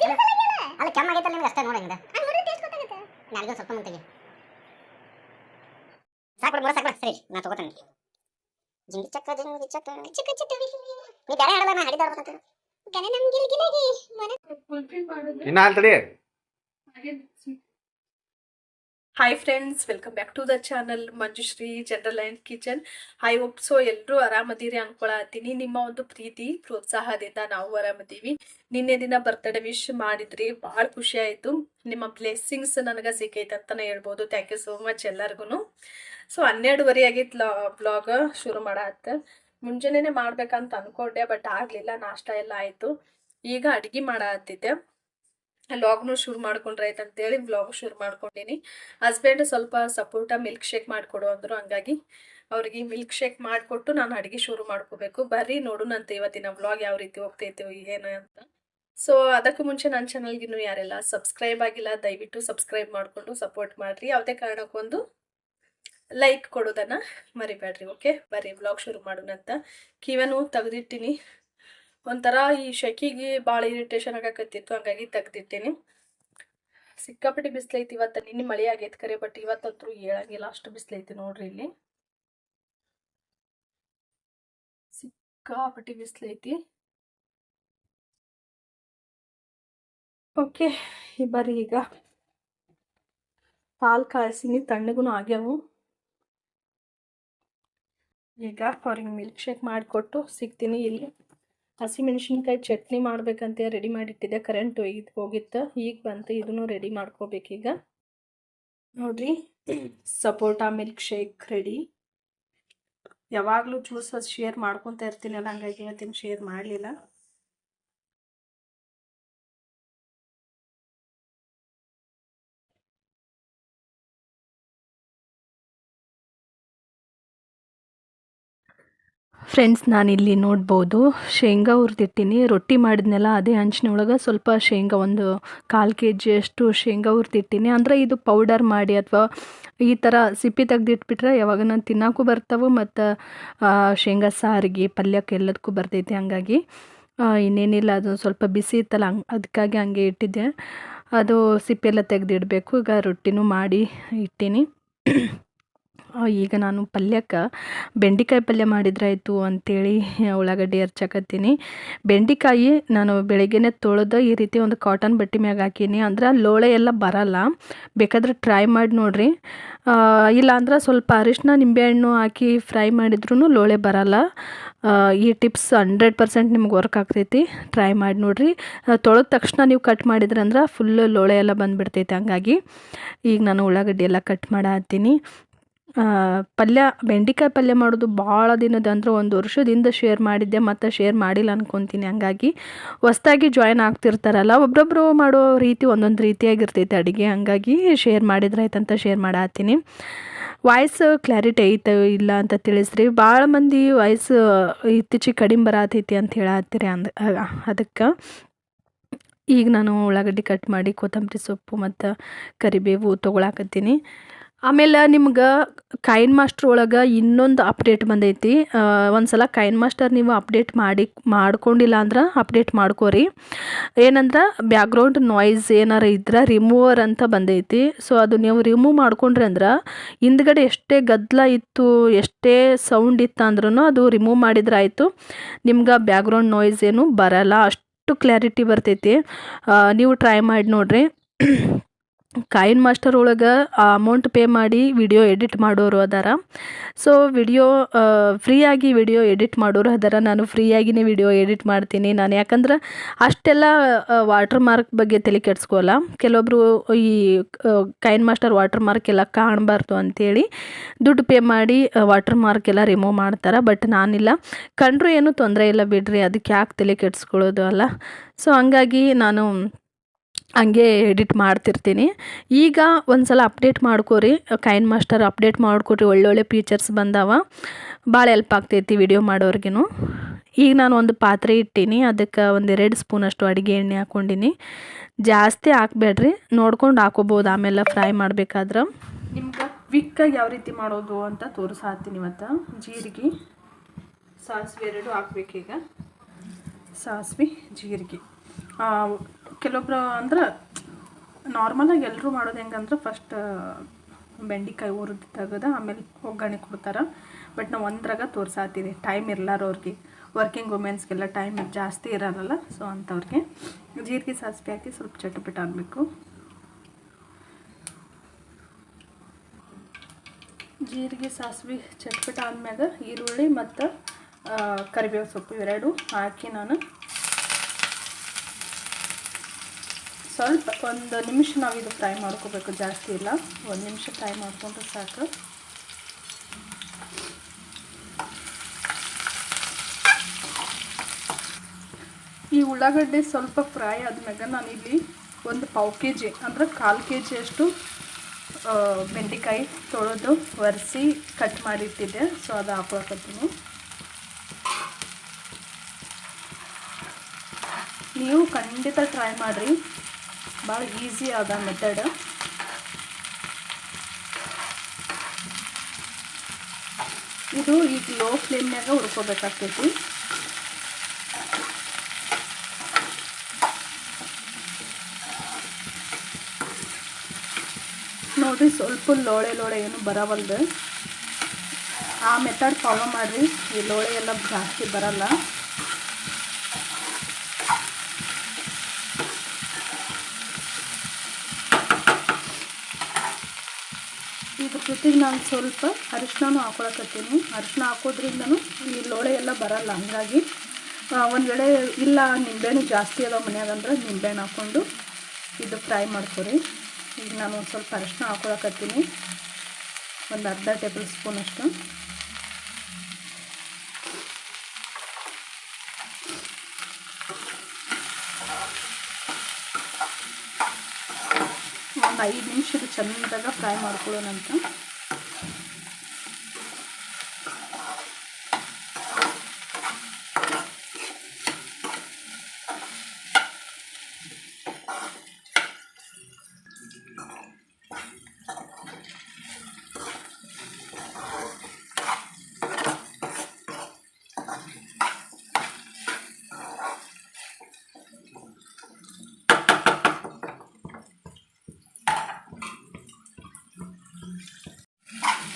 ಚಲೋ ಅಲ್ಲ ಕೆಮ್ಮಾಗೈತಲ್ಲ ನಿಮ್ಗೆ ಅಷ್ಟೇ ನೋಡಿ ಹಿಂಗೆ ನಾಲ್ಗೆ ಸ್ವಲ್ಪ ಮುಂತೆಗೆ ಸಾಕು ಬಿಡು ಸಾಕು ಸರಿ ನಾ ತಗೋತೇನೆ. ಜಿಂಗಿ ಚಕ್ಕ ಜಿಂಗಿ ಚಕ್ಕ. ಚಿಕ್ಕ ಚಿಕ್ಕ ನೀ ಬೇರೆ ಹಾಡಲ್ಲ ನಾ ಹಾಡಿದಾರ ಬರ್ತಂತ ಗನೆ ನಮ್ಗೆ ಗಿಲ್ ಗಿಲಗಿ ಮನೆ ಇನ್ನ ಅಂತಡಿ hi friends welcome back to the channel Manjushree general and kitchen I hope so ಎಲ್ಲರೂ ಆರಾಮದೀರಿ ಅನ್ಕೊಳತ್ತೀನಿ ನಿಮ್ಮ ಒಂದು ಪ್ರೀತಿ, ಪ್ರೋತ್ಸಾಹದಿಂದ ನಾವು ಆರಾಮದೀವಿ. ನಿನ್ನೆ ದಿನ ಬರ್ತಡೇ ವಿಶ್ ಮಾಡಿದ್ರಿ, ಭಾಳ ಖುಷಿ ಆಯಿತು. ನಿಮ್ಮ ಬ್ಲೆಸ್ಸಿಂಗ್ಸ್ ನನಗೆ ಸಿಕ್ಕೈತೆ ಅಂತಲೇ ಹೇಳ್ಬೋದು. ಥ್ಯಾಂಕ್ ಯು ಸೋ ಮಚ್ ಎಲ್ಲರಿಗೂ ಸೊ ಹನ್ನೆರಡುವರೆ ಆಗಿತ್ತು ಬ್ಲಾಗ್ ಶುರು ಮಾಡತ್ತ ಮುಂಜಾನೆ ಮಾಡ್ಬೇಕಂತ ಅಂದ್ಕೊಂಡೆ ಬಟ್ ಆಗಲಿಲ್ಲ, ನಾಷ್ಟ ಎಲ್ಲ ಆಯಿತು. ಈಗ ಅಡುಗೆ ಮಾಡತ್ತಿದ್ದೆ ಲಾಗ್ನು ಶುರು ಮಾಡ್ಕೊಂಡ್ರೆ ಆಯ್ತು ಅಂತೇಳಿ ವ್ಲಾಗ್ ಶುರು ಮಾಡ್ಕೊಂಡಿನಿ. ಹಸ್ಬೆಂಡ್ ಸ್ವಲ್ಪ ಸಪೋರ್ಟ ಮಿಲ್ಕ್ ಶೇಕ್ ಮಾಡಿಕೊಡು ಅಂದರು. ಹಂಗಾಗಿ ಅವ್ರಿಗೆ ಮಿಲ್ಕ್ ಶೇಕ್ ಮಾಡಿಕೊಟ್ಟು ನಾನು ಅಡುಗೆ ಶುರು ಮಾಡ್ಕೋಬೇಕು. ಬರ್ರಿ ನೋಡೋಣಂತೆ ಇವತ್ತಿನ ವ್ಲಾಗ್ ಯಾವ ರೀತಿ ಹೋಗ್ತೈತೆ ಏನು ಅಂತ. ಸೊ ಅದಕ್ಕೂ ಮುಂಚೆ ನನ್ನ ಚಾನಲ್ಗಿನ್ನು ಯಾರೆಲ್ಲ ಸಬ್ಸ್ಕ್ರೈಬ್ ಆಗಿಲ್ಲ, ದಯವಿಟ್ಟು ಸಬ್ಸ್ಕ್ರೈಬ್ ಮಾಡಿಕೊಂಡು ಸಪೋರ್ಟ್ ಮಾಡಿರಿ. ಯಾವುದೇ ಕಾರಣಕ್ಕೊಂದು ಲೈಕ್ ಕೊಡೋದನ್ನು ಮರಿಬೇಡ್ರಿ ಓಕೆ ಬರ್ರಿ ವ್ಲಾಗ್ ಶುರು ಮಾಡೋಣಂತ. ಕಿವನು ತೆಗೆದಿಟ್ಟಿನಿ. ಒಂಥರ ಈ ಶೆಕಿಗೆ ಭಾಳ ಇರಿಟೇಷನ್ ಆಗಕತ್ತಿತ್ತು, ಹಂಗಾಗಿ ತೆಗ್ದಿಟ್ಟೇನಿ. ಸಿಕ್ಕಾಪಟ್ಟೆ ಬಿಸಿಲೈತಿ ಇವತ್ತು, ನಿನ್ನೆ ಮಳೆ ಆಗೈತೆ ಕರೆ ಬಟ್ ಇವತ್ತಂತೂ ಹೇಳಂಗಿಲ್ಲ, ಅಷ್ಟು ಬಿಸಿಲೈತಿ ನೋಡ್ರಿ ಇಲ್ಲಿ. ಸಿಕ್ಕಾಪಟ್ಟೆ ಬಿಸಿಲೈತಿ. ಓಕೆ ಬರ್ರಿ ಈಗ ಹಾಲು ಕಾಯಿಸಿನಿ ತಣ್ಣಗೂ ಆಗ್ಯಾವು. ಈಗ ಅವ್ರಿಗೆ ಮಿಲ್ಕ್ ಶೇಕ್ ಮಾಡಿಕೊಟ್ಟು ಸಿಗ್ತೀನಿ ಇಲ್ಲಿ. ಹಸಿಮೆಣಸಿನ್ಕಾಯಿ ಚಟ್ನಿ ಮಾಡ್ಬೇಕಂತ ರೆಡಿ ಮಾಡಿಟ್ಟಿದ್ದೆ. ಕರೆಂಟ್ ಒಯ್ದು ಹೋಗಿತ್ತು. ಈಗ ಬಂತು. ಇದನ್ನು ರೆಡಿ ಮಾಡ್ಕೋಬೇಕೀಗ ನೋಡ್ರಿ. ಸಪೋಟಾ ಮಿಲ್ಕ್ ಶೇಕ್ ರೆಡಿ ಯಾವಾಗಲೂ ಜ್ಯೂಸ್ ಶೇರ್ ಮಾಡ್ಕೊತ ಇರ್ತೀನಲ್ಲ ಹಂಗಾಗಿ ಇವತ್ತಿನ ಶೇರ್ ಮಾಡಲಿಲ್ಲ. ಫ್ರೆಂಡ್ಸ್ ನಾನಿಲ್ಲಿ ನೋಡ್ಬೋದು. ಶೇಂಗಾ ಹುರಿದಿಟ್ಟಿನಿ. ರೊಟ್ಟಿ ಮಾಡಿದ್ನೆಲ್ಲ, ಅದೇ ಹಂಚಿನೊಳಗೆ ಸ್ವಲ್ಪ ಶೇಂಗಾ, ಒಂದು ಕಾಲು ಕೆ ಜಿಯಷ್ಟು ಶೇಂಗಾ ಹುರಿದಿಟ್ಟಿನಿ. ಅಂದರೆ ಇದು ಪೌಡರ್ ಮಾಡಿ ಅಥವಾ ಈ ಥರ ಸಿಪ್ಪಿ ತೆಗೆದಿಟ್ಬಿಟ್ರೆ ಯಾವಾಗ ನಾನು ತಿನ್ನೋಕ್ಕೂ ಬರ್ತವೆ ಮತ್ತು ಶೇಂಗಾ ಸಾರಿಗೆ, ಪಲ್ಯಕ್ಕೆ ಎಲ್ಲದಕ್ಕೂ ಬರ್ತೈತಿ ಹಂಗಾಗಿ. ಇನ್ನೇನಿಲ್ಲ, ಅದು ಸ್ವಲ್ಪ ಬಿಸಿ ಇತ್ತಲ್ಲ, ಹಂಗೆ ಅದಕ್ಕಾಗಿ ಹಂಗೆ ಇಟ್ಟಿದ್ದೆ. ಅದು ಸಿಪ್ಪೆಲ್ಲ ತೆಗೆದಿಡಬೇಕು. ಈಗ ರೊಟ್ಟಿನೂ ಮಾಡಿ ಇಟ್ಟೀನಿ. ಈಗ ನಾನು ಪಲ್ಯಕ್ಕೆ ಬೆಂಡೆಕಾಯಿ ಪಲ್ಯ ಮಾಡಿದ್ರಾಯ್ತು ಅಂಥೇಳಿ ಉಳ್ಳಾಗಡ್ಡಿ ಹರ್ಚಾಕತ್ತೀನಿ. ಬೆಂಡೆಕಾಯಿ ನಾನು ಬೆಳಗ್ಗೆನೆ ತೊಳೆದು ಈ ರೀತಿ ಒಂದು ಕಾಟನ್ ಬಟ್ಟೆ ಮ್ಯಾಗ ಹಾಕೀನಿ. ಅಂದ್ರೆ ಲೋಳೆ ಎಲ್ಲ ಬರಲ್ಲ. ಬೇಕಾದ್ರೆ ಟ್ರೈ ಮಾಡಿ ನೋಡಿರಿ. ಇಲ್ಲಾಂದ್ರೆ ಸ್ವಲ್ಪ ಅರಿಶಿನ ನಿಂಬೆಹಣ್ಣು ಹಾಕಿ ಫ್ರೈ ಮಾಡಿದ್ರೂ ಲೋಳೆ ಬರಲ್ಲ. ಈ ಟಿಪ್ಸ್ ಹಂಡ್ರೆಡ್ ಪರ್ಸೆಂಟ್ ನಿಮ್ಗೆ ವರ್ಕ್ ಆಗ್ತೈತಿ. ಟ್ರೈ ಮಾಡಿ ನೋಡಿರಿ. ತೊಳೆದ ತಕ್ಷಣ ನೀವು ಕಟ್ ಮಾಡಿದ್ರಂದ್ರೆ ಫುಲ್ ಲೋಳೆ ಎಲ್ಲ ಬಂದುಬಿಡ್ತೈತೆ ಹಂಗಾಗಿ. ಈಗ ನಾನು ಉಳ್ಳಾಗಡ್ಡಿ ಎಲ್ಲ ಕಟ್ ಮಾಡತ್ತೀನಿ. ಪಲ್ಯ, ಬೆಂಡೆಕಾಯಿ ಪಲ್ಯ ಮಾಡೋದು ಭಾಳ ದಿನದ ಅಂದ್ರೆ ಒಂದು ವರ್ಷದಿಂದ ಶೇರ್ ಮಾಡಿದ್ದೆ, ಮತ್ತು ಶೇರ್ ಮಾಡಿಲ್ಲ ಅನ್ಕೊತೀನಿ ಹಂಗಾಗಿ. ಹೊಸ್ದಾಗಿ ಜಾಯ್ನ್ ಆಗ್ತಿರ್ತಾರಲ್ಲ ಒಬ್ಬೊಬ್ಬರು ಮಾಡೋ ರೀತಿ ಒಂದೊಂದು ರೀತಿಯಾಗಿರ್ತೈತೆ ಅಡುಗೆ, ಹಂಗಾಗಿ ಶೇರ್ ಮಾಡಿದ್ರಾಯ್ತಂತ ಶೇರ್ ಮಾಡತ್ತೀನಿ ವಾಯ್ಸ್ ಕ್ಲಾರಿಟಿ ಐತೆ, ಇಲ್ಲ ಅಂತ ತಿಳಿಸ್ರಿ. ಭಾಳ ಮಂದಿ ವಾಯ್ಸ್ ಇತ್ತೀಚಿಗೆ ಕಡಿಮೆ ಬರತೈತಿ ಅಂತ ಹೇಳತ್ತೀರಿ ಅಂದ ಅದಕ್ಕೆ. ಈಗ ನಾನು ಉಳ್ಳಾಗಡ್ಡಿ ಕಟ್ ಮಾಡಿ, ಕೊತ್ತಂಬರಿ ಸೊಪ್ಪು ಮತ್ತು ಕರಿಬೇವು ತೊಗೊಳಕತ್ತೀನಿ. ಆಮೇಲೆ ನಿಮ್ಗೆ ಕೈನ್ ಮಾಸ್ಟರ್ ಒಳಗೆ ಇನ್ನೊಂದು ಅಪ್ಡೇಟ್ ಬಂದೈತಿ. ಒಂದು ಸಲ ಕೈನ್ ಮಾಸ್ಟರ್ ನೀವು ಅಪ್ಡೇಟ್ ಮಾಡಿ, ಮಾಡ್ಕೊಂಡಿಲ್ಲ ಅಂದ್ರೆ ಅಪ್ಡೇಟ್ ಮಾಡ್ಕೋರಿ. ಏನಂದ್ರೆ ಬ್ಯಾಕ್ಗ್ರೌಂಡ್ ನಾಯ್ಸ್ ಏನಾರು ಇದ್ರೆ ರಿಮೂವರ್ ಅಂತ ಬಂದೈತಿ. ಸೊ ಅದು ನೀವು ರಿಮೂವ್ ಮಾಡ್ಕೊಂಡ್ರಿ ಅಂದ್ರೆ ಹಿಂದ್ಗಡೆ ಎಷ್ಟೇ ಗದ್ದಲ ಇತ್ತು, ಎಷ್ಟೇ ಸೌಂಡ್ ಇತ್ತು ಅಂದ್ರೂ ಅದು ರಿಮೂವ್ ಮಾಡಿದ್ರೆ ಆಯಿತು. ನಿಮ್ಗೆ ಬ್ಯಾಕ್ಗ್ರೌಂಡ್ ನಾಯ್ಸ್ ಏನು ಬರಲ್ಲ. ಅಷ್ಟು ಕ್ಲಾರಿಟಿ ಬರ್ತೈತಿ. ನೀವು ಟ್ರೈ ಮಾಡಿ ನೋಡಿರಿ. ಕಾಯಿನ್ ಮಾಸ್ಟರ್ ಒಳಗೆ ಅಮೌಂಟ್ ಪೇ ಮಾಡಿ ವಿಡಿಯೋ ಎಡಿಟ್ ಮಾಡೋರು ಅದಾರ. ಸೊ ವಿಡಿಯೋ ಫ್ರೀಯಾಗಿ ವಿಡಿಯೋ ಎಡಿಟ್ ಮಾಡೋರು ಅದಾರ. ನಾನು ಫ್ರೀಯಾಗಿನೇ ವಿಡಿಯೋ ಎಡಿಟ್ ಮಾಡ್ತೀನಿ. ನಾನು ಯಾಕಂದ್ರೆ ಅಷ್ಟೆಲ್ಲ ವಾಟರ್ ಮಾರ್ಕ್ ಬಗ್ಗೆ ತಲೆ ಕೆಡ್ಸ್ಕೊಲ್ಲ. ಕೆಲವೊಬ್ಬರು ಈ ಕಾಯಿನ್ ಮಾಸ್ಟರ್ ವಾಟರ್ ಮಾರ್ಕ್ ಎಲ್ಲ ಕಾಣಬಾರ್ದು ಅಂಥೇಳಿ ದುಡ್ಡು ಪೇ ಮಾಡಿ ವಾಟರ್ ಮಾರ್ಕ್ ಎಲ್ಲ ರಿಮೂವ್ ಮಾಡ್ತಾರೆ. ಬಟ್ ನಾನಿಲ್ಲ. ಕಂಡ್ರೂ ಏನೂ ತೊಂದರೆ ಇಲ್ಲ ಬಿಡ್ರಿ. ಅದಕ್ಕೆ ಯಾಕೆ ತಲೆ ಕೆಡ್ಸ್ಕೊಳ್ಳೋದು ಅಲ್ಲ. ಸೊ ಹಂಗಾಗಿ ನಾನು ಹಂಗೆ ಎಡಿಟ್ ಮಾಡ್ತಿರ್ತೀನಿ. ಈಗ ಒಂದು ಸಲ ಅಪ್ಡೇಟ್ ಮಾಡ್ಕೋರಿ ಕೈನ್ ಮಾಸ್ಟರ್ ಅಪ್ಡೇಟ್ ಮಾಡಿಕೊಟ್ರಿ, ಒಳ್ಳೊಳ್ಳೆ ಫೀಚರ್ಸ್ ಬಂದಾವ. ಭಾಳ ಹೆಲ್ಪ್ ಆಗ್ತೈತಿ ವಿಡಿಯೋ ಮಾಡೋರಿಗೂ ಈಗ ನಾನು ಒಂದು ಪಾತ್ರೆ ಇಟ್ಟೀನಿ, ಅದಕ್ಕೆ ಒಂದೆರಡು ಸ್ಪೂನಷ್ಟು ಅಡುಗೆ ಎಣ್ಣೆ ಹಾಕ್ಕೊಂಡಿನಿ ಜಾಸ್ತಿ ಹಾಕ್ಬೇಡ್ರಿ, ನೋಡ್ಕೊಂಡು ಹಾಕೋಬೋದು, ಆಮೇಲೆ ಫ್ರೈ ಮಾಡಬೇಕಾದ್ರೆ. ನಿಮ್ಗೆ ಆಗಿ ಯಾವ ರೀತಿ ಮಾಡೋದು ಅಂತ ತೋರಿಸಾತೀನಿ ಇವತ್ತು. ಜೀರಿಗೆ, ಸಾಸಿವೆ ಎರಡು ಹಾಕ್ಬೇಕೀಗ. ಸಾಸಿವೆ, ಜೀರಿಗೆ. ಕೆಲವೊಬ್ರು ಅಂದ್ರೆ ನಾರ್ಮಲಾಗಿ ಎಲ್ಲರೂ ಮಾಡೋದು ಹೆಂಗಂದ್ರೆ ಫಸ್ಟ್ ಬೆಂಡೆಕಾಯಿ ಹುರಿದು ತೆಗೆದು ಆಮೇಲೆ ಒಗ್ಗರಣೆ ಕೊಡ್ತಾರೆ. ಬಟ್ ನಾವು ಒಂದ್ರಾಗ ತೋರ್ಸಾತಿದೆ ಟೈಮ್ ಇರ್ಲಾರವ್ರಿಗೆ ವರ್ಕಿಂಗ್ ವುಮೆನ್ಸ್ಗೆಲ್ಲ ಟೈಮ್ ಜಾಸ್ತಿ ಇರಲ್ಲ ಸೊ ಅಂಥವ್ರಿಗೆ ಜೀರಿಗೆ ಸಾಸಿವೆ ಹಾಕಿ ಸ್ವಲ್ಪ ಚಟಪಟ ಆಗಬೇಕು. ಜೀರಿಗೆ ಸಾಸಿವೆ ಚಟ್ಪಟ ಆದ್ಮ್ಯಾಗ ಈರುಳ್ಳಿ ಮತ್ತು ಕರಿಬೇವು ಸೊಪ್ಪು ಇವೆರಡು ಹಾಕಿ ನಾನು ಸ್ವಲ್ಪ ಒಂದು ನಿಮಿಷ ನಾವು ಇದು ಫ್ರೈ ಮಾಡ್ಕೋಬೇಕು, ಜಾಸ್ತಿ ಇಲ್ಲ. ಒಂದು ನಿಮಿಷ ಫ್ರೈ ಮಾಡ್ಕೊಂಡ್ರೆ ಸಾಕು. ಈ ಉಳ್ಳಾಗಡ್ಡೆ ಸ್ವಲ್ಪ ಫ್ರೈ ಆದ್ಮ್ಯಾಗ ನಾನಿಲ್ಲಿ ಒಂದು ಪಾವು ಕೆ ಜಿ ಅಂದ್ರೆ ಕಾಲು ಕೆ ಜಿಯಷ್ಟು ಬೆಂಡೆಕಾಯಿ ತೊಳೆದು ಒರೆಸಿ ಕಟ್ ಮಾಡಿಟ್ಟಿದ್ದೆ ಸೊ ಅದು ಹಾಕೊಳಕತ್ತೀನಿ. ನೀವು ಖಂಡಿತ ಟ್ರೈ ಮಾಡಿರಿ. ಭಾಳ ಈಸಿ ಅದ ಮೆಥಡ್ ಇದು ಈಗ ಲೋ ಫ್ಲೇಮ್ನಾಗ ಹುರ್ಕೋಬೇಕಾಗ್ತೈತಿ. ನೋಡ್ರಿ ಸ್ವಲ್ಪ ಲೋಳೆ ಲೋಳೆ ಏನು ಬರವಲ್ದು. ಆ ಮೆಥಡ್ ಫಾಲೋ ಮಾಡಿರಿ. ಈ ಲೋಳೆ ಎಲ್ಲ ಜಾಸ್ತಿ ಬರಲ್ಲ ಇದ್ರ ಜೊತೆಗೆ ನಾನು ಸ್ವಲ್ಪ ಅರಿಶಿನೂ ಹಾಕೊಳಕತ್ತೀನಿ. ಅರಿಶಿನ ಹಾಕೋದ್ರಿಂದನೂ ಈ ಲೋಳೆ ಎಲ್ಲ ಬರಲ್ಲ. ಹಂಗಾಗಿ ಒಂದು ವೇಳೆ ಇಲ್ಲ, ನಿಂಬೆಹಣ್ಣು ಜಾಸ್ತಿ ಅದಾವ ಮನ್ಯಾಗ ಅಂದ್ರೆ ನಿಂಬೆಹಣ್ಣು ಹಾಕ್ಕೊಂಡು ಇದು ಫ್ರೈ ಮಾಡ್ಕೊರಿ. ಈಗ ನಾನು ಒಂದು ಸ್ವಲ್ಪ ಅರಿಶಿನ ಹಾಕೊಳಕತ್ತೀನಿ. ಒಂದು ಅರ್ಧ ಟೇಬಲ್ ಸ್ಪೂನ್ ಅಷ್ಟು ಒಂದು ಐದು ನಿಮಿಷ ಇದು ಫ್ರೈ ಫ್ರೈ ಮಾಡ್ಕೊಳ್ಳೋಣಂತ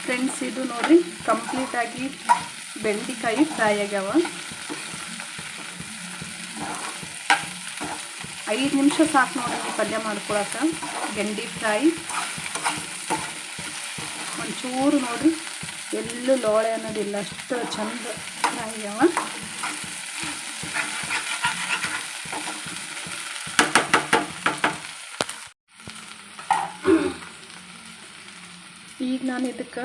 ಫ್ರೆಂಡ್ಸ್ ಇದು ನೋಡ್ರಿ ಕಂಪ್ಲೀಟಾಗಿ ಬೆಂಡೆಕಾಯಿ ಫ್ರೈ ಆಗ್ಯಾವ. ಐದು ನಿಮಿಷ ಸಾಕು ನೋಡಿ ಪಲ್ಯ ಮಾಡ್ಕೊಳಕ್ಕೆ ಗೆಂಡಿ ಫ್ರೈ ಒಂಚೂರು ನೋಡ್ರಿ, ಎಲ್ಲೂ ಲೋಳೆ ಅನ್ನೋದಿಲ್ಲ, ಅಷ್ಟು ಚಂದ ಫ್ರೈ ಆಗ್ಯಾವ. ಈಗ ನಾನು ಇದಕ್ಕೆ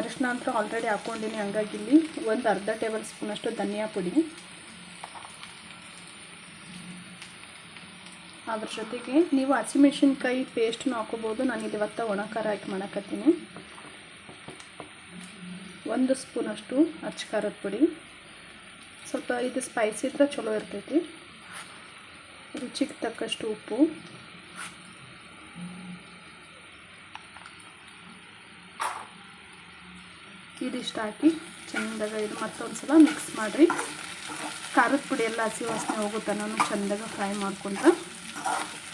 ಅರಿಶಿನ ಅಂತ ಆಲ್ರೆಡಿ ಹಾಕ್ಕೊಂಡಿನಿ, ಹಂಗಾಗಿ ಇಲ್ಲಿ ಒಂದು ಅರ್ಧ ಟೇಬಲ್ ಸ್ಪೂನಷ್ಟು ಧನಿಯಾ ಪುಡಿ. ಅದ್ರ ಜೊತೆಗೆ ನೀವು ಹಸಿಮೆಣ್ಸಿನ್ಕಾಯಿ ಪೇಸ್ಟ್ನೂ ಹಾಕೋಬೋದು ನಾನು ಇಲ್ಲಿ ಇವತ್ತ ಒಣ ಖಾರ ಹಾಕಿ ಮಾಡಕತ್ತೀನಿ. ಒಂದು ಸ್ಪೂನಷ್ಟು ಅಚ್ಚ ಖಾರದ ಪುಡಿ. ಸ್ವಲ್ಪ ಇದು ಸ್ಪೈಸಿ ಇದ್ರೆ ಚಲೋ ಇರ್ತೈತಿ. ರುಚಿಗೆ ತಕ್ಕಷ್ಟು ಉಪ್ಪು. ಇದಿಷ್ಟು ಹಾಕಿ ಚೆಂದಾಗ ಇದು ಮತ್ತೊಂದು ಸಲ ಮಿಕ್ಸ್ ಮಾಡಿರಿ. ಖಾರದ ಪುಡಿ ಎಲ್ಲ ಹಸಿ ವಾಸನೆ ನಾನು ಚೆಂದಾಗ ಫ್ರೈ ಮಾಡ್ಕೊಂಡ್ರೆ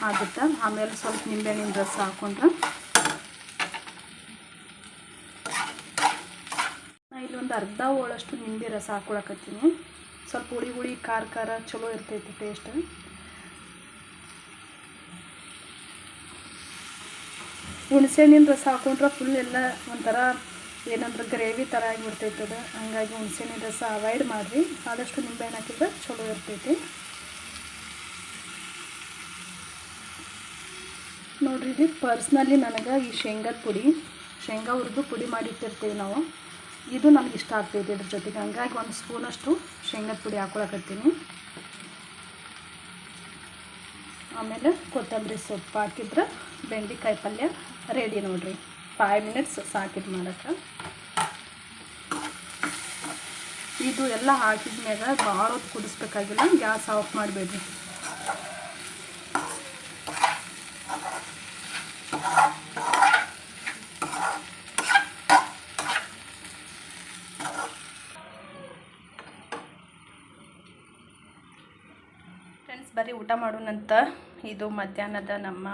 ಆಗುತ್ತೆ? ಆಮೇಲೆ ಸ್ವಲ್ಪ ನಿಂಬೆಹಣ್ಣಿನ ರಸ ಹಾಕೊಂಡ್ರೆ. ಇಲ್ಲೊಂದು ಇಲ್ಲಿ ಅರ್ಧ ಹೋಳಷ್ಟು ನಿಂಬೆ ರಸ ಹಾಕೊಳಕತ್ತೀನಿ. ಸ್ವಲ್ಪ ಹುಳಿ ಹುಳಿ, ಖಾರ ಖಾರ ಚಲೋ ಇರ್ತೈತಿ ಟೇಸ್ಟ್ ಹುಣಸೆಹಣ್ಣಿನ ರಸ ಹಾಕೊಂಡ್ರೆ ಫುಲ್ ಎಲ್ಲ ಒಂಥರ ಏನಂದ್ರೆ ಗ್ರೇವಿ ಥರ ಆಗಿಬಿಡ್ತೈತೆ ಅದು ಹಂಗಾಗಿ ಹುಣಸಿನ ರಸ ಅವಾಯ್ಡ್ ಮಾಡಿರಿ. ಆದಷ್ಟು ನಿಂಬೆಹಣ್ಣು ಹಾಕಿದ್ರೆ ಚಲೋ ಇರ್ತೈತಿ. ನೋಡ್ರಿ ಇದು ಪರ್ಸ್ನಲಿ ನನಗೆ ಈ ಶೇಂಗದ ಪುಡಿ, ಶೇಂಗಾ ಹುರಿದು ಪುಡಿ ಮಾಡಿಟ್ಟಿರ್ತೀವಿ ನಾವು. ಇದು ನನಗೆ ಇಷ್ಟ ಆಗ್ತೈತೆ ಇದ್ರ ಜೊತೆಗೆ. ಹಂಗಾಗಿ ಒಂದು ಸ್ಪೂನಷ್ಟು ಶೇಂಗದ ಪುಡಿ ಹಾಕೊಳಕತ್ತೀನಿ. ಆಮೇಲೆ ಕೊತ್ತಂಬರಿ ಸೊಪ್ಪು ಹಾಕಿದ್ರೆ ಬೆಂಡೆಕಾಯಿ ಪಲ್ಯ ರೆಡಿ ನೋಡ್ರಿ. ಫೈವ್ ಮಿನಿಟ್ಸ್ ಸಾಕಿದ್ ಮಾಡೋಕ್ಕೆ ಇದು ಎಲ್ಲ ಹಾಕಿದ ಮೇಲೆ ಭಾಳ ಹೊತ್ತು ಕುದಿಸ್ಬೇಕಾಗಿಲ್ಲ, ಗ್ಯಾಸ್ ಆಫ್ ಮಾಡಬೇಡ್ರಿ. ಫ್ರೆಂಡ್ಸ್ ಬರೀ ಊಟ ಮಾಡೋಣಂತ. ಇದು ಮಧ್ಯಾಹ್ನದ ನಮ್ಮ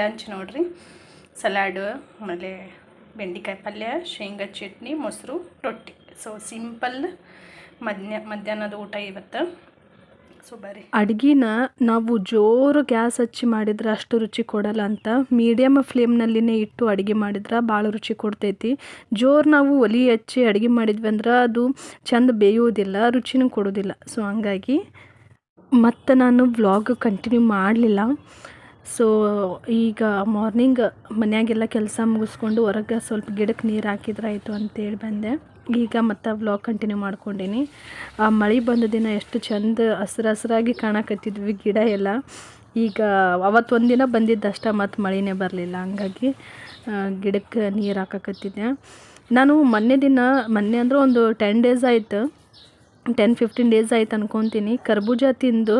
ಲಂಚ್ ನೋಡ್ರಿ. ಸಲಾಡು, ಆಮೇಲೆ ಬೆಂಡೆಕಾಯಿ ಪಲ್ಯ, ಶೇಂಗಾ ಚಟ್ನಿ, ಮೊಸರು, ರೊಟ್ಟಿ. ಸೊ ಸಿಂಪಲ್ ಮಧ್ಯ, ಮಧ್ಯಾಹ್ನದ ಊಟ ಇವತ್ತು. ಸೊ ಬರೀ ಅಡುಗೆನ ನಾವು ಜೋರು ಗ್ಯಾಸ್ ಹಚ್ಚಿ ಮಾಡಿದ್ರೆ ಅಷ್ಟು ರುಚಿ ಕೊಡಲ್ಲ ಅಂತ. ಮೀಡಿಯಮ್ ಫ್ಲೇಮ್ನಲ್ಲಿನೇ ಇಟ್ಟು ಅಡುಗೆ ಮಾಡಿದ್ರೆ ಭಾಳ ರುಚಿ ಕೊಡ್ತೈತಿ. ಜೋರು ನಾವು ಒಲಿ ಹಚ್ಚಿ ಅಡುಗೆ ಮಾಡಿದ್ವಿ ಅಂದ್ರೆ ಅದು ಚೆಂದ ಬೇಯೋದಿಲ್ಲ, ರುಚಿನೂ ಕೊಡೋದಿಲ್ಲ. ಸೊ ಹಂಗಾಗಿ ಮತ್ತು ನಾನು ವ್ಲಾಗ್ ಕಂಟಿನ್ಯೂ ಮಾಡಲಿಲ್ಲ. ಸೊ ಈಗ ಮಾರ್ನಿಂಗ್ ಮನ್ಯಾಗೆಲ್ಲ ಕೆಲಸ ಮುಗಿಸ್ಕೊಂಡು ಹೊರಗೆ ಸ್ವಲ್ಪ ಗಿಡಕ್ಕೆ ನೀರು ಹಾಕಿದ್ರೆ ಆಯಿತು ಅಂತೇಳಿ ಬಂದೆ. ಈಗ ಮತ್ತೆ ವ್ಲಾಗ್ ಕಂಟಿನ್ಯೂ ಮಾಡ್ಕೊಂಡೀನಿ. ಆ ಮಳೆ ಬಂದ ದಿನ ಎಷ್ಟು ಚಂದ ಹಸ್ರು ಹಸ್ರಾಗಿ ಕಾಣಕತ್ತಿದ್ವಿ ಗಿಡ ಎಲ್ಲ. ಈಗ ಅವತ್ತೊಂದು ದಿನ ಬಂದಿದ್ದಷ್ಟ ಮತ್ತು ಮಳೆನೇ ಬರಲಿಲ್ಲ. ಹಂಗಾಗಿ ಗಿಡಕ್ಕೆ ನೀರು ಹಾಕಕತ್ತಿದ್ದೆ. ನಾನು ಮೊನ್ನೆ ದಿನ, ಮೊನ್ನೆ ಅಂದ್ರೆ ಒಂದು ಟೆನ್ ಡೇಸ್ ಆಯಿತು. ಟೆನ್ ಫಿಫ್ಟೀನ್ ಡೇಸ್ ಆಯ್ತು ಅನ್ಕೊತೀನಿ. ಕರ್ಬೂಜ ತಿಂದು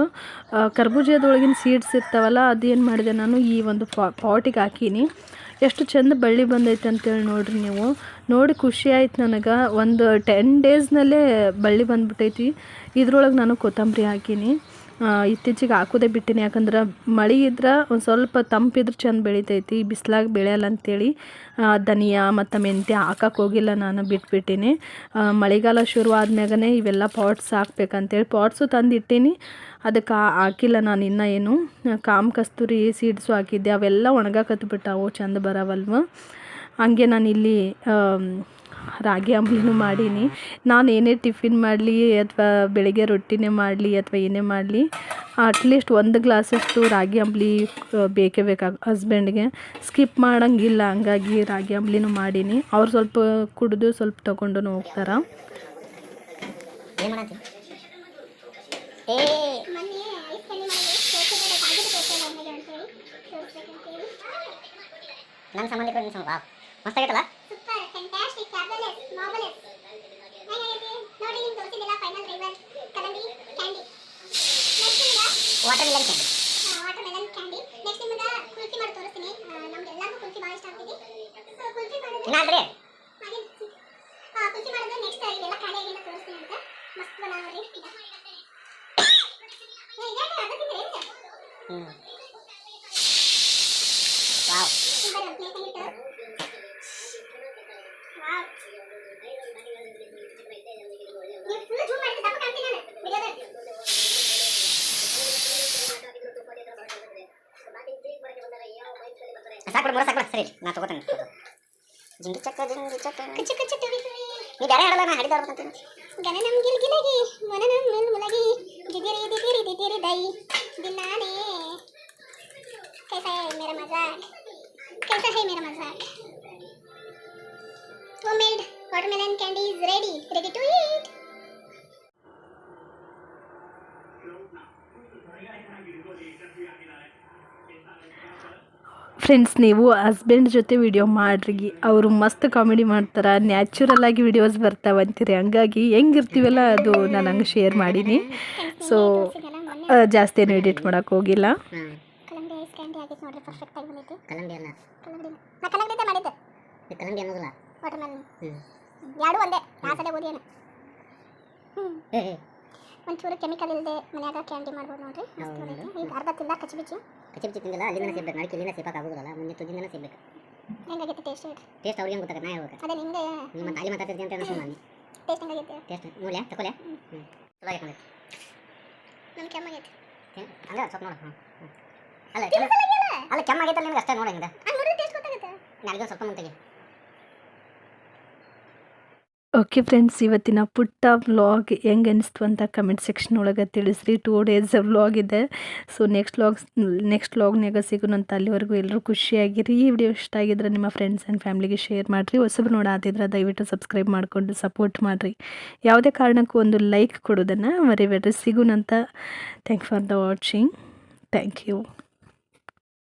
ಕರ್ಬೂಜದೊಳಗಿನ ಸೀಡ್ಸ್ ಇರ್ತಾವಲ್ಲ, ಅದೇನು ಮಾಡಿದೆ ನಾನು, ಈ ಒಂದು ಪಾಟಿಗೆ ಹಾಕೀನಿ. ಎಷ್ಟು ಚಂದ ಬಳ್ಳಿ ಬಂದೈತೆ ಅಂತೇಳಿ ನೋಡ್ರಿ ನೀವು. ನೋಡಿ ಖುಷಿ ಆಯ್ತು ನನಗೆ. ಒಂದು ಟೆನ್ ಡೇಸ್ನಲ್ಲೇ ಬಳ್ಳಿ ಬಂದ್ಬಿಟ್ಟೈತಿ ಇದ್ರೊಳಗೆ ನಾನು ಕೊತ್ತಂಬರಿ ಹಾಕೀನಿ. ಇತ್ತೀಚೆಗೆ ಹಾಕೋದೇ ಬಿಟ್ಟಿನಿ. ಯಾಕಂದ್ರೆ ಮಳೆ ಇದ್ರೆ ಒಂದು ಸ್ವಲ್ಪ ತಂಪಿದ್ರೆ ಚಂದ ಬೆಳಿತೈತಿ. ಬಿಸ್ಲಾಗ ಬೆಳೆಯಲ್ಲ ಅಂತೇಳಿ ಆ, ಧನಿಯಾ ಮತ್ತು ಮೆಂತ್ಯ ಹಾಕಕ್ಕೆ ಹೋಗಿಲ್ಲ ನಾನು ಬಿಟ್ಬಿಟ್ಟಿನಿ. ಮಳೆಗಾಲ ಶುರು ಆದ್ಮ್ಯಾಗನೇ ಇವೆಲ್ಲ ಪಾಟ್ಸ್ ಹಾಕ್ಬೇಕಂತೇಳಿ ಪಾಟ್ಸು ತಂದು ಇಟ್ಟೀನಿ ಅದಕ್ಕೆ ಹಾಕಿಲ್ಲ ನಾನು ಇನ್ನೂ ಏನು. ಕಾಮ್ ಕಸ್ತೂರಿ ಸೀಡ್ಸು ಹಾಕಿದ್ದೆ. ಅವೆಲ್ಲ ಒಣಗಾಕತ್ಬಿಟ್ಟಾವು ಚಂದ ಬರವಲ್ವ. ಹಂಗೆ ನಾನು ಇಲ್ಲಿ ಆಮ್, ರಾಗಿ ಅಂಬ್ಲಿನೂ ಮಾಡೀನಿ. ನಾನು ಏನೇ ಟಿಫಿನ್ ಮಾಡಲಿ ಅಥವಾ ಬೆಳಗ್ಗೆ ರೊಟ್ಟಿನೇ ಮಾಡಲಿ ಅಥವಾ ಏನೇ ಮಾಡಲಿ ಅಟ್ಲೀಸ್ಟ್ ಒಂದು ಗ್ಲಾಸಷ್ಟು ರಾಗಿ ಅಂಬ್ಲಿ ಬೇಕೇ ಬೇಕಾಗ, ಹಸ್ಬೆಂಡ್ಗೆ. ಸ್ಕಿಪ್ ಮಾಡೋಂಗಿಲ್ಲ, ಹಂಗಾಗಿ ರಾಗಿ ಅಂಬ್ಲಿನೂ ಮಾಡೀನಿ. ಅವ್ರು ಸ್ವಲ್ಪ ಕುಡಿದು ಸ್ವಲ್ಪ ತೊಗೊಂಡು ಹೋಗ್ತಾರೆ. ಮಾಡತ್ತಿ? ಏ! Watermelon candy watermelon candy next ನಿಮಗೆ? ಕುಲ್ಫಿ ಮಾಡಿ ತೋರಿಸ್ತೀನಿ. ಕುಲ್ಫಿ ಭಾಳ ಇಷ್ಟ ಸೊ ಕುಲ್ಫಿ ಸಾಕ್ಬಿಡು ಮೂರ ಸಾಕ್ಬಿಡು ಸರಿ ನಾ ತಗೋತೇನೆ ಜಿಂಗಿ ಚಕ್ಕ ಜಿಂಗಿ ಚಕ್ಕ ಕಚ್ಚ ಕಚ್ಚ ಟವಿ ನೀ ಬೇರೆ ಹಾಡಲ್ಲ ನಾ ಹಾಡಿದ ಬರ್ಬೇಕಂತೀನಿ ಗನ ನಮ್ ಗಿಲ್ ಗಿಲಗಿ ಮನ ನಮ್ ಮಿಲ್ ಮುಲಗಿ ದಿದಿರಿ ದಿದಿರಿ ದಿದಿರಿ ದೈ ದಿನಾನೆ कैसा है मेरा मजाक कैसा है मेरा मजाक homemade watermelon candy is ready ready to eat Friends ನೀವು ಹಸ್ಬೆಂಡ್ ಜೊತೆ ವಿಡಿಯೋ ಮಾಡ್ರಿ. ಅವರು ಮಸ್ತ್ ಕಾಮಿಡಿ ಮಾಡ್ತಾರೆ. ನ್ಯಾಚುರಲ್ ಆಗಿ ವಿಡಿಯೋಸ್ ಬರ್ತಾವಂತೀರಿ ಹಂಗಾಗಿ ಹೆಂಗಿರ್ತೀವಲ್ಲ ಅದು ನಾನು ಹಂಗೆ ಶೇರ್ ಮಾಡೀನಿ. ಸೊ ಜಾಸ್ತಿ ಏನು ಎಡಿಟ್ ಮಾಡೋಕೆ ಹೋಗಿಲ್ಲ. ಒಂಚೂರು ಕೆಮಿಕಲ್ ಇಲ್ಲದೆ ಮನೆಯಾಗ ಕ್ಯಾಂಡಿ ಮಾಡ್ಬೋದು ನೋಡ್ರಿ. ಈಗ ಅರ್ಧ ತಿಂದ ಕಚ್ಚಿ ಬಿಚ್ಚಿ. ಬಿಚ್ಚಿ ತಿಂದಿಲ್ಲ ಅಲ್ಲಿಂದ ಸೇಬೇಕು ನಡಕ್ಕೆ ಇಲ್ಲಿಂದ ಸೇರ್ಬೇಕು ಆಗೋದಿಲ್ಲ ಮುಂದೆ ತುದಿನ ಸೇರ್ಬೇಕು. ಹೆಂಗಾಗೈತೆ ಟೇಸ್ಟ್ ಟೇಸ್ಟ್ ಅವ್ರಿಗೆ ಏನು ಗೊತ್ತಾಗ ನಾ ಹೇಳ್ಬೇಕು ಅದೇ ನಿಮ್ಗೆ ನಿಮ್ಮ ತಾಲಿ ಮಾತಾಡ್ತಿದ್ದೆ ಅಂತ ಅನ್ಸೋ ನಾನು ಟೇಸ್ಟ್ ಹೆಂಗಾಗೈತೆ? ಟೇಸ್ಟ್ ನೋಡ್ಯಾ ತಗೊಳ್ಯಾ ಹ್ಞೂ ಚಲೋ ಆಗೈತೆ ಅಲ್ಲ ನಮ್ಗೆ ಕೆಮ್ಮಾಗೈತೆ ಹಂಗೆ ಸ್ವಲ್ಪ ನೋಡು. ಹ್ಞೂ ಅಲ್ಲ ಕೆಮ್ಮ ಅಲ್ಲ ಕೆಮ್ಮಾಗೈತಲ್ಲ ನಿಮ್ಗೆ ಅಷ್ಟೇ ನೋಡಿ ಹಿಂಗೆ ಗೊತ್ತಾಗುತ್ತೆ. ನನಗೆ ಸ್ವಲ್ಪ ಮುಂತೆಗೆ ಓಕೆ ಫ್ರೆಂಡ್ಸ್ ಇವತ್ತಿನ ಪುಟ್ಟ ವ್ಲಾಗ್ ಹೆಂಗೆ ಅನಿಸ್ತು ಅಂತ ಕಮೆಂಟ್ ಸೆಕ್ಷನ್ ಒಳಗೆ ತಿಳಿಸ್ರಿ. ಟೂ ಡೇಸ್ ವ್ಲಾಗ್ ಇದೆ. ಸೊ ನೆಕ್ಸ್ಟ್ ವ್ಲಾಗ್ಸ್ ನೆಕ್ಸ್ಟ್ ವ್ಲಾಗ್ನಾಗ ಸಿಗೋಣಂತ ಅಲ್ಲಿವರೆಗೂ ಎಲ್ಲರೂ ಖುಷಿಯಾಗಿರಿ. ಈ ವಿಡಿಯೋ ಇಷ್ಟ ಆಗಿದ್ರೆ ನಿಮ್ಮ ಫ್ರೆಂಡ್ಸ್ ಆ್ಯಂಡ್ ಫ್ಯಾಮಿಲಿಗೆ ಶೇರ್ ಮಾಡಿರಿ. ಹೊಸಬ್ರು ನೋಡಾತಿದ್ರೆ ದಯವಿಟ್ಟು ಸಬ್ಸ್ಕ್ರೈಬ್ ಮಾಡಿಕೊಂಡು ಸಪೋರ್ಟ್ ಮಾಡಿರಿ. ಯಾವುದೇ ಕಾರಣಕ್ಕೂ ಒಂದು ಲೈಕ್ ಕೊಡೋದನ್ನು ಮರಿಬೇಡ್ರಿ. ಸಿಗೋಣಂತ. Thank for the watching thank you